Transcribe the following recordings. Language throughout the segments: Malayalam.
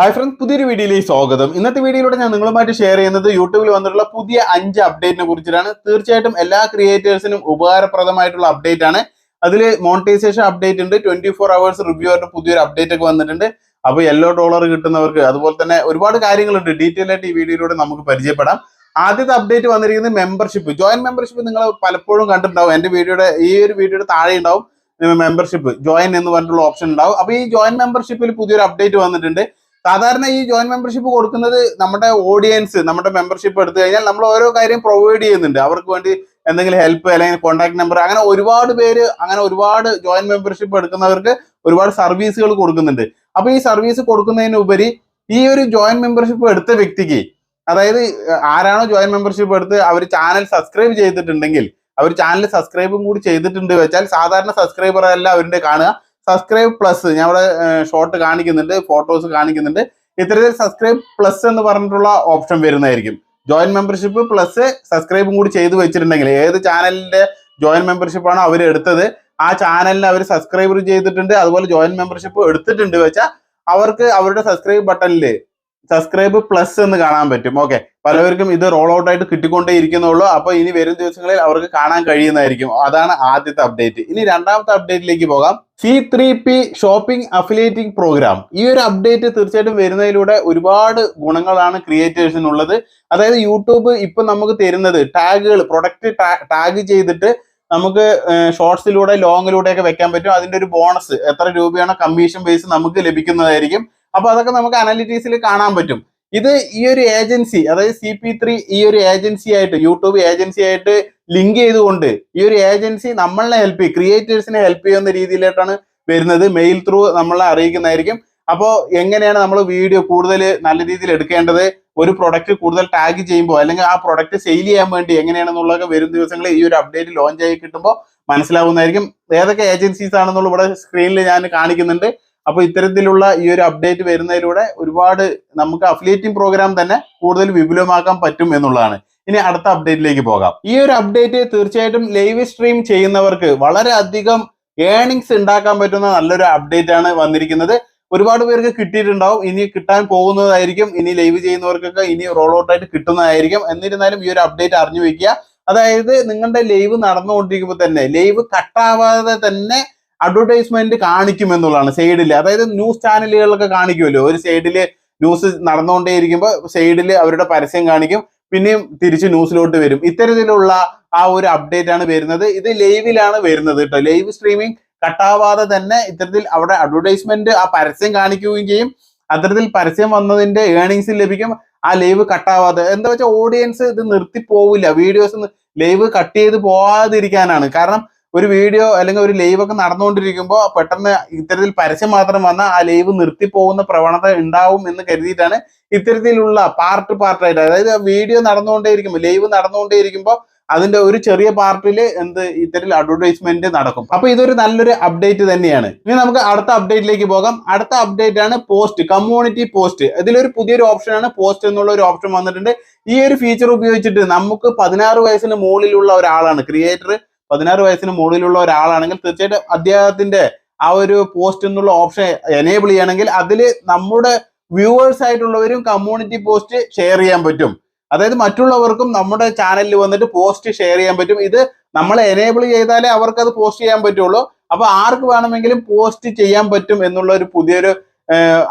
ഹായ് ഫ്രണ്ട്സ് പുതിയൊരു വീഡിയോയിലേക്ക് സ്വാഗതം. ഇന്നത്തെ വീഡിയോയിലൂടെ ഞാൻ നിങ്ങളുമായിട്ട് ഷെയർ ചെയ്യുന്നത് യൂട്യൂബിൽ വന്നിട്ടുള്ള പുതിയ അഞ്ച് അപ്ഡേറ്റിനെ കുറിച്ചിട്ടാണ്. തീർച്ചയായിട്ടും എല്ലാ ക്രിയേറ്റേഴ്സിനും ഉപകാരപ്രദമായിട്ടുള്ള അപ്ഡേറ്റ് ആണ്. അതിൽ മോണിറ്റൈസേഷൻ അപ്ഡേറ്റ് ഉണ്ട് ട്വന്റി ഫോർ അവേഴ്സ് റിവ്യൂ ആയിട്ട് പുതിയൊരു അപ്ഡേറ്റ് ഒക്കെ വന്നിട്ടുണ്ട്. അപ്പോൾ യെല്ലോ ഡോളർ കിട്ടുന്നവർക്ക് അതുപോലെ തന്നെ ഒരുപാട് കാര്യങ്ങളുണ്ട്. ഡീറ്റെയിൽ ആയിട്ട് ഈ വീഡിയോയിലൂടെ നമുക്ക് പരിചയപ്പെടാം. ആദ്യത്തെ അപ്ഡേറ്റ് വന്നിരിക്കുന്നത് മെമ്പർഷിപ്പ് ജോയിൻ മെമ്പർഷിപ്പ് നിങ്ങൾ പലപ്പോഴും കണ്ടിട്ടുണ്ടാവും. എന്റെ വീഡിയോയുടെ ഈ ഒരു വീഡിയോയുടെ താഴെ ഉണ്ടാവും. മെമ്പർഷിപ്പ് ജോയിൻ എന്ന് പറഞ്ഞിട്ടുള്ള ഓപ്ഷൻ ഉണ്ടാവും. അപ്പോൾ ഈ ജോയിൻ മെമ്പർഷിപ്പിൽ പുതിയൊരു അപ്ഡേറ്റ് വന്നിട്ടുണ്ട്. സാധാരണ ഈ ജോയിൻ മെമ്പർഷിപ്പ് കൊടുക്കുന്നത് നമ്മുടെ ഓഡിയൻസ് നമ്മുടെ മെമ്പർഷിപ്പ് എടുത്തു കഴിഞ്ഞാൽ നമ്മൾ ഓരോ കാര്യം പ്രൊവൈഡ് ചെയ്യുന്നുണ്ട്. അവർക്ക് വേണ്ടി എന്തെങ്കിലും ഹെൽപ്പ് അല്ലെങ്കിൽ കോൺടാക്ട് നമ്പർ അങ്ങനെ ഒരുപാട് പേര് അങ്ങനെ ഒരുപാട് ജോയിൻ മെമ്പർഷിപ്പ് എടുക്കുന്നവർക്ക് ഒരുപാട് സർവീസുകൾ കൊടുക്കുന്നുണ്ട്. അപ്പൊ ഈ സർവീസ് കൊടുക്കുന്നതിനുപരി ഈ ഒരു ജോയിൻ മെമ്പർഷിപ്പ് എടുത്ത വ്യക്തിക്ക് അതായത് ആരാണോ ജോയിൻ മെമ്പർഷിപ്പ് എടുത്ത് അവർ ചാനൽ സബ്സ്ക്രൈബ് ചെയ്തിട്ടുണ്ടെങ്കിൽ അവർ ചാനൽ സബ്സ്ക്രൈബും കൂടി ചെയ്തിട്ടുണ്ട് വെച്ചാൽ സാധാരണ സബ്സ്ക്രൈബർ അല്ല അവരുടെ കാണുക. സബ്സ്ക്രൈബ് പ്ലസ് ഞാൻ ഇവിടെ ഷോർട്ട് കാണിക്കുന്നുണ്ട് ഫോട്ടോസ് കാണിക്കുന്നുണ്ട്. ഇത്തരത്തിൽ സബ്സ്ക്രൈബ് പ്ലസ് എന്ന് പറഞ്ഞിട്ടുള്ള ഓപ്ഷൻ വരുന്നതായിരിക്കും. ജോയിൻ മെമ്പർഷിപ്പ് പ്ലസ് സബ്സ്ക്രൈബും കൂടി ചെയ്തു വെച്ചിട്ടുണ്ടെങ്കിൽ ഏത് ചാനലിന്റെ ജോയിൻ മെമ്പർഷിപ്പ് ആണോ അവർ എടുത്തത് ആ ചാനലിന് അവർ സബ്സ്ക്രൈബർ ചെയ്തിട്ടുണ്ട്. അതുപോലെ ജോയിൻ മെമ്പർഷിപ്പ് എടുത്തിട്ടുണ്ട് വെച്ചാൽ അവർക്ക് അവരുടെ സബ്സ്ക്രൈബ് ബട്ടണിൽ സബ്സ്ക്രൈബ് പ്ലസ് എന്ന് കാണാൻ പറ്റും. ഓക്കെ പലവർക്കും ഇത് റോൾ ഔട്ട് ആയിട്ട് കിട്ടിക്കൊണ്ടേ ഇരിക്കുന്നുള്ളൂ. അപ്പൊ ഇനി വരും ദിവസങ്ങളിൽ അവർക്ക് കാണാൻ കഴിയുന്നതായിരിക്കും. അതാണ് ആദ്യത്തെ അപ്ഡേറ്റ് ഇനി രണ്ടാമത്തെ അപ്ഡേറ്റിലേക്ക് പോകാം. C three P shopping affiliating programme ഈ ഒരു അപ്ഡേറ്റ് തീർച്ചയായിട്ടും വരുന്നതിലൂടെ ഒരുപാട് ഗുണങ്ങളാണ് ക്രിയേറ്റേഴ്സിനുള്ളത് അതായത് യൂട്യൂബ് ഇപ്പൊ നമുക്ക് തരുന്നത് ടാഗുകൾ പ്രൊഡക്റ്റ് ടാഗ് ചെയ്തിട്ട് നമുക്ക് ഷോർട്സിലൂടെ ലോങ്ങിലൂടെ ഒക്കെ വെക്കാൻ പറ്റും. അതിന്റെ ഒരു ബോണസ് എത്ര രൂപയാണ് കമ്മീഷൻ ബേസ് നമുക്ക് ലഭിക്കുന്നതായിരിക്കും. അപ്പൊ അതൊക്കെ നമുക്ക് അനാലിറ്റീസിൽ കാണാൻ പറ്റും. ഇത് ഈ ഒരു ഏജൻസി അതായത് സി പി ത്രീ ഈ ഒരു ഏജൻസി ആയിട്ട് യൂട്യൂബ് ഏജൻസി ആയിട്ട് ലിങ്ക് ചെയ്തുകൊണ്ട് ഈ ഒരു ഏജൻസി നമ്മളെ ഹെൽപ്പ് ചെയ്യും. ക്രിയേറ്റേഴ്സിനെ ഹെൽപ്പ് ചെയ്യുന്ന രീതിയിലായിട്ടാണ് വരുന്നത്. മെയിൽ ത്രൂ നമ്മളെ അറിയിക്കുന്നതായിരിക്കും. അപ്പോൾ എങ്ങനെയാണ് നമ്മൾ വീഡിയോ കൂടുതൽ നല്ല രീതിയിൽ എടുക്കേണ്ടത്? ഒരു പ്രൊഡക്റ്റ് കൂടുതൽ ടാഗ് ചെയ്യുമ്പോൾ അല്ലെങ്കിൽ ആ പ്രൊഡക്റ്റ് സെയിൽ ചെയ്യാൻ വേണ്ടി എങ്ങനെയാണെന്നുള്ളതൊക്കെ വരും ദിവസങ്ങളിൽ ഈ ഒരു അപ്ഡേറ്റ് ലോഞ്ച് ആയി കിട്ടുമ്പോൾ മനസ്സിലാവുന്നതായിരിക്കും. ഏതൊക്കെ ഏജൻസീസ് ആണെന്നുള്ള ഇവിടെ സ്ക്രീനിൽ ഞാൻ കാണിക്കുന്നുണ്ട്. അപ്പോൾ ഇത്തരത്തിലുള്ള ഈ ഒരു അപ്ഡേറ്റ് വരുന്നതിലൂടെ ഒരുപാട് നമുക്ക് അഫിലിയേറ്റിംഗ് പ്രോഗ്രാം തന്നെ കൂടുതൽ വിപുലമാക്കാൻ പറ്റും എന്നുള്ളതാണ്. ഇനി അടുത്ത അപ്ഡേറ്റിലേക്ക് പോകാം. ഈ ഒരു അപ്ഡേറ്റ് തീർച്ചയായിട്ടും ലൈവ് സ്ട്രീം ചെയ്യുന്നവർക്ക് വളരെയധികം ഏണിങ്സ് ഉണ്ടാക്കാൻ പറ്റുന്ന നല്ലൊരു അപ്ഡേറ്റ് ആണ് വന്നിരിക്കുന്നത്. ഒരുപാട് പേർക്ക് കിട്ടിയിട്ടുണ്ടാവും. ഇനി കിട്ടാൻ പോകുന്നതായിരിക്കും. ഇനി ലൈവ് ചെയ്യുന്നവർക്കൊക്കെ ഇനി റോൾ ഔട്ട് ആയിട്ട് കിട്ടുന്നതായിരിക്കും. എന്നിരുന്നാലും ഈ ഒരു അപ്ഡേറ്റ് അറിഞ്ഞു വെക്കുക അതായത് നിങ്ങളുടെ ലൈവ് നടന്നുകൊണ്ടിരിക്കുമ്പോൾ തന്നെ ലൈവ് കട്ടാവാതെ തന്നെ അഡ്വർടൈസ്മെന്റ് കാണിക്കും എന്നുള്ളതാണ് സൈഡിൽ അതായത് ന്യൂസ് ചാനലുകളിലൊക്കെ കാണിക്കുമല്ലോ. ഒരു സൈഡിൽ ന്യൂസ് നടന്നുകൊണ്ടേയിരിക്കുമ്പോൾ സൈഡിൽ അവരുടെ പരസ്യം കാണിക്കും. പിന്നെയും തിരിച്ച് ന്യൂസിലോട്ട് വരും. ഇത്തരത്തിലുള്ള ആ ഒരു അപ്ഡേറ്റ് ആണ് വരുന്നത്. ഇത് ലൈവിലാണ് വരുന്നത് കേട്ടോ ലൈവ് സ്ട്രീമിംഗ് കട്ടാവാതെ തന്നെ ഇത്തരത്തിൽ അവിടെ അഡ്വർടൈസ്മെന്റ് ആ പരസ്യം കാണിക്കുകയും ചെയ്യും. അത്തരത്തിൽ പരസ്യം വന്നതിന്റെ ഏണിങ്സ് ലഭിക്കും. ആ ലൈവ് കട്ടാവാതെ. എന്താ വെച്ചാൽ ഓഡിയൻസ് ഇത് നിർത്തി പോവില്ല വീഡിയോസ് ലൈവ് കട്ട് ചെയ്ത് പോവാതിരിക്കാനാണ്. കാരണം ഒരു വീഡിയോ അല്ലെങ്കിൽ ഒരു ലൈവ് ഒക്കെ നടന്നുകൊണ്ടിരിക്കുമ്പോൾ പെട്ടെന്ന് ഇത്തരത്തിൽ പരസ്യം മാത്രം വന്ന ആ ലൈവ് നിർത്തി പോകുന്ന പ്രവണത ഉണ്ടാവും എന്ന് കരുതിയിട്ടാണ് ഇത്തരത്തിലുള്ള പാർട്ട് പാർട്ടായിട്ട് അതായത് വീഡിയോ നടന്നുകൊണ്ടേയിരിക്കുമ്പോൾ ലൈവ് നടന്നുകൊണ്ടേയിരിക്കുമ്പോൾ അതിന്റെ ഒരു ചെറിയ പാർട്ടിൽ എന്ത് ഇത്തരത്തിൽ അഡ്വർടൈസ്മെന്റ് നടക്കും. അപ്പൊ ഇതൊരു നല്ലൊരു അപ്ഡേറ്റ് തന്നെയാണ്. ഇനി നമുക്ക് അടുത്ത അപ്ഡേറ്റിലേക്ക് പോകാം. അടുത്ത അപ്ഡേറ്റ് ആണ് പോസ്റ്റ് കമ്മ്യൂണിറ്റി പോസ്റ്റ് ഇതിലൊരു പുതിയൊരു ഓപ്ഷൻ ആണ് പോസ്റ്റ് എന്നുള്ള ഒരു ഓപ്ഷൻ വന്നിട്ടുണ്ട്. ഈ ഒരു ഫീച്ചർ ഉപയോഗിച്ചിട്ട് നമുക്ക് പതിനാറ് വയസ്സിന് മുകളിലുള്ള ഒരാളാണ് ക്രിയേറ്റർ പതിനാറ് വയസ്സിന് മുകളിലുള്ള ഒരാളാണെങ്കിൽ തീർച്ചയായിട്ടും അദ്ദേഹത്തിന്റെ ആ ഒരു പോസ്റ്റ് എന്നുള്ള ഓപ്ഷൻ എനേബിൾ ചെയ്യണമെങ്കിൽ അതിൽ നമ്മുടെ വ്യൂവേഴ്സ് ആയിട്ടുള്ളവരും കമ്മ്യൂണിറ്റി പോസ്റ്റ് ഷെയർ ചെയ്യാൻ പറ്റും. അതായത് മറ്റുള്ളവർക്കും നമ്മുടെ ചാനലിൽ വന്നിട്ട് പോസ്റ്റ് ഷെയർ ചെയ്യാൻ പറ്റും. ഇത് നമ്മൾ എനേബിൾ ചെയ്താലേ അവർക്ക് അത് പോസ്റ്റ് ചെയ്യാൻ പറ്റുള്ളൂ. അപ്പൊ ആർക്ക് വേണമെങ്കിലും പോസ്റ്റ് ചെയ്യാൻ പറ്റും എന്നുള്ള ഒരു പുതിയൊരു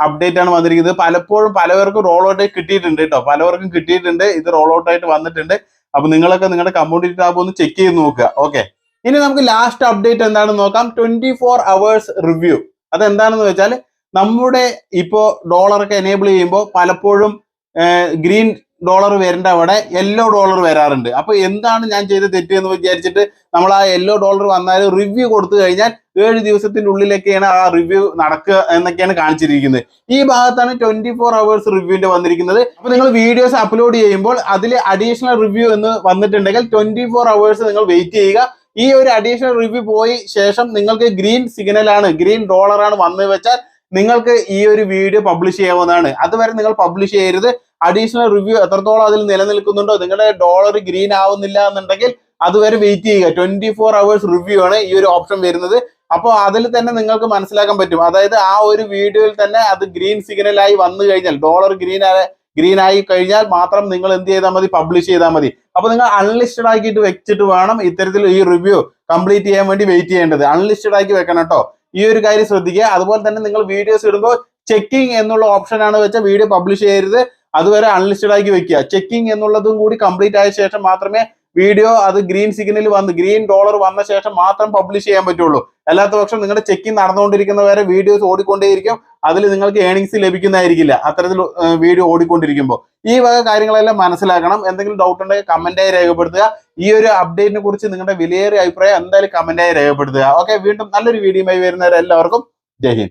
അപ്ഡേറ്റ് ആണ് വന്നിരിക്കുന്നത്. പലപ്പോഴും പലവർക്കും റോൾ ഔട്ട് കിട്ടിയിട്ടുണ്ട് കേട്ടോ പലവർക്കും കിട്ടിയിട്ടുണ്ട്. ഇത് റോൾ ഔട്ട് ആയിട്ട് വന്നിട്ടുണ്ട്. അപ്പൊ നിങ്ങളൊക്കെ നിങ്ങളുടെ കമ്മ്യൂണിറ്റി ടാബ് ഒന്ന് ചെക്ക് ചെയ്ത് നോക്കുക. ഓക്കെ ഇനി നമുക്ക് ലാസ്റ്റ് അപ്ഡേറ്റ് എന്താണെന്ന് നോക്കാം. ട്വന്റി ഫോർ അവേഴ്സ് റിവ്യൂ അതെന്താണെന്ന് വെച്ചാൽ നമ്മുടെ ഇപ്പോ ഡോളറൊക്കെ എനേബിൾ ചെയ്യുമ്പോൾ പലപ്പോഴും ഗ്രീൻ ഡോളർ വരേണ്ട അവിടെ യെല്ലോ ഡോളർ വരാറുണ്ട്. അപ്പൊ എന്താണ് ഞാൻ ചെയ്ത തെറ്റ് എന്ന് വിചാരിച്ചിട്ട് നമ്മൾ ആ യെല്ലോ ഡോളർ വന്നാൽ റിവ്യൂ കൊടുത്തു കഴിഞ്ഞാൽ ഏഴ് ദിവസത്തിന്റെ ഉള്ളിലൊക്കെയാണ് ആ റിവ്യൂ നടക്കുക എന്നൊക്കെയാണ് കാണിച്ചിരിക്കുന്നത്. ഈ ഭാഗത്താണ് ട്വന്റി ഫോർ അവേഴ്സ് റിവ്യൂവിന്റെ വന്നിരിക്കുന്നത്. അപ്പൊ നിങ്ങൾ വീഡിയോസ് അപ്ലോഡ് ചെയ്യുമ്പോൾ അതിൽ അഡീഷണൽ റിവ്യൂ എന്ന് വന്നിട്ടുണ്ടെങ്കിൽ ട്വന്റി ഫോർ അവേഴ്സ് നിങ്ങൾ വെയിറ്റ് ചെയ്യുക. ഈ ഒരു അഡീഷണൽ റിവ്യൂ പോയി ശേഷം നിങ്ങൾക്ക് ഗ്രീൻ സിഗ്നൽ ആണ് ഗ്രീൻ ഡോളർ ആണ് വന്നു വെച്ചാൽ നിങ്ങൾക്ക് ഈ ഒരു വീഡിയോ പബ്ലിഷ് ചെയ്യാവുന്നതാണ്. അതുവരെ നിങ്ങൾ പബ്ലിഷ് ചെയ്യരുത്. അഡീഷണൽ റിവ്യൂ എത്രത്തോളം അതിൽ നിലനിൽക്കുന്നുണ്ടോ നിങ്ങളുടെ ഡോളർ ഗ്രീൻ ആവുന്നില്ല എന്നുണ്ടെങ്കിൽ അതുവരെ വെയിറ്റ് ചെയ്യുക. ട്വന്റി ഫോർ അവേഴ്സ് റിവ്യൂ ആണ് ഈ ഒരു ഓപ്ഷൻ വരുന്നത്. അപ്പോൾ അതിൽ തന്നെ നിങ്ങൾക്ക് മനസ്സിലാക്കാൻ പറ്റും. അതായത് ആ ഒരു വീഡിയോയിൽ തന്നെ അത് ഗ്രീൻ സിഗ്നൽ ആയി വന്നു കഴിഞ്ഞാൽ ഡോളർ ഗ്രീൻ ഗ്രീൻ ആയി കഴിഞ്ഞാൽ മാത്രം നിങ്ങൾ എന്ത് ചെയ്താൽ മതി? പബ്ലിഷ് ചെയ്താൽ മതി. അപ്പൊ നിങ്ങൾ അൺലിസ്റ്റഡ് ആക്കിയിട്ട് വെച്ചിട്ട് വേണം ഇത്തരത്തിൽ ഈ റിവ്യൂ കംപ്ലീറ്റ് ചെയ്യാൻ വേണ്ടി വെയിറ്റ് ചെയ്യേണ്ടത്. അൺലിസ്റ്റഡ് ആക്കി വെക്കണം കേട്ടോ ഈ ഒരു കാര്യം ശ്രദ്ധിക്കുക. അതുപോലെ തന്നെ നിങ്ങൾ വീഡിയോസ് ഇടുമ്പോൾ ചെക്കിംഗ് എന്നുള്ള ഓപ്ഷൻ ആണ് വെച്ചാൽ വീഡിയോ പബ്ലിഷ് ചെയ്യരുത്. അതുവരെ അൺലിസ്റ്റഡ് ആക്കി വെക്കുക. ചെക്കിംഗ് എന്നുള്ളതും കൂടി കംപ്ലീറ്റ് ആയ ശേഷം മാത്രമേ വീഡിയോ അത് ഗ്രീൻ സിഗ്നൽ വന്ന് ഗ്രീൻ ഡോളർ വന്ന ശേഷം മാത്രം പബ്ലിഷ് ചെയ്യാൻ പറ്റുള്ളൂ. അല്ലാത്ത പക്ഷം നിങ്ങളുടെ ചെക്കിങ് നടന്നുകൊണ്ടിരിക്കുന്ന വരെ വീഡിയോസ് ഓടിക്കൊണ്ടേയിരിക്കും. അതിൽ നിങ്ങൾക്ക് ഏണിങ്സ് ലഭിക്കുന്നതായിരിക്കില്ല. അത്തരത്തിൽ വീഡിയോ ഓടിക്കൊണ്ടിരിക്കുമ്പോൾ. ഈ വക കാര്യങ്ങളെല്ലാം മനസ്സിലാക്കണം. എന്തെങ്കിലും ഡൗട്ട് ഉണ്ടെങ്കിൽ കമന്റായി രേഖപ്പെടുത്തുക. ഈ ഒരു അപ്ഡേറ്റിനെ കുറിച്ച് നിങ്ങളുടെ വിലയേറിയ അഭിപ്രായം എന്തായാലും കമന്റായി രേഖപ്പെടുത്തുക. ഓക്കെ വീണ്ടും നല്ലൊരു വീഡിയോയുമായി വരുന്നവരെല്ലാവർക്കും ജയ്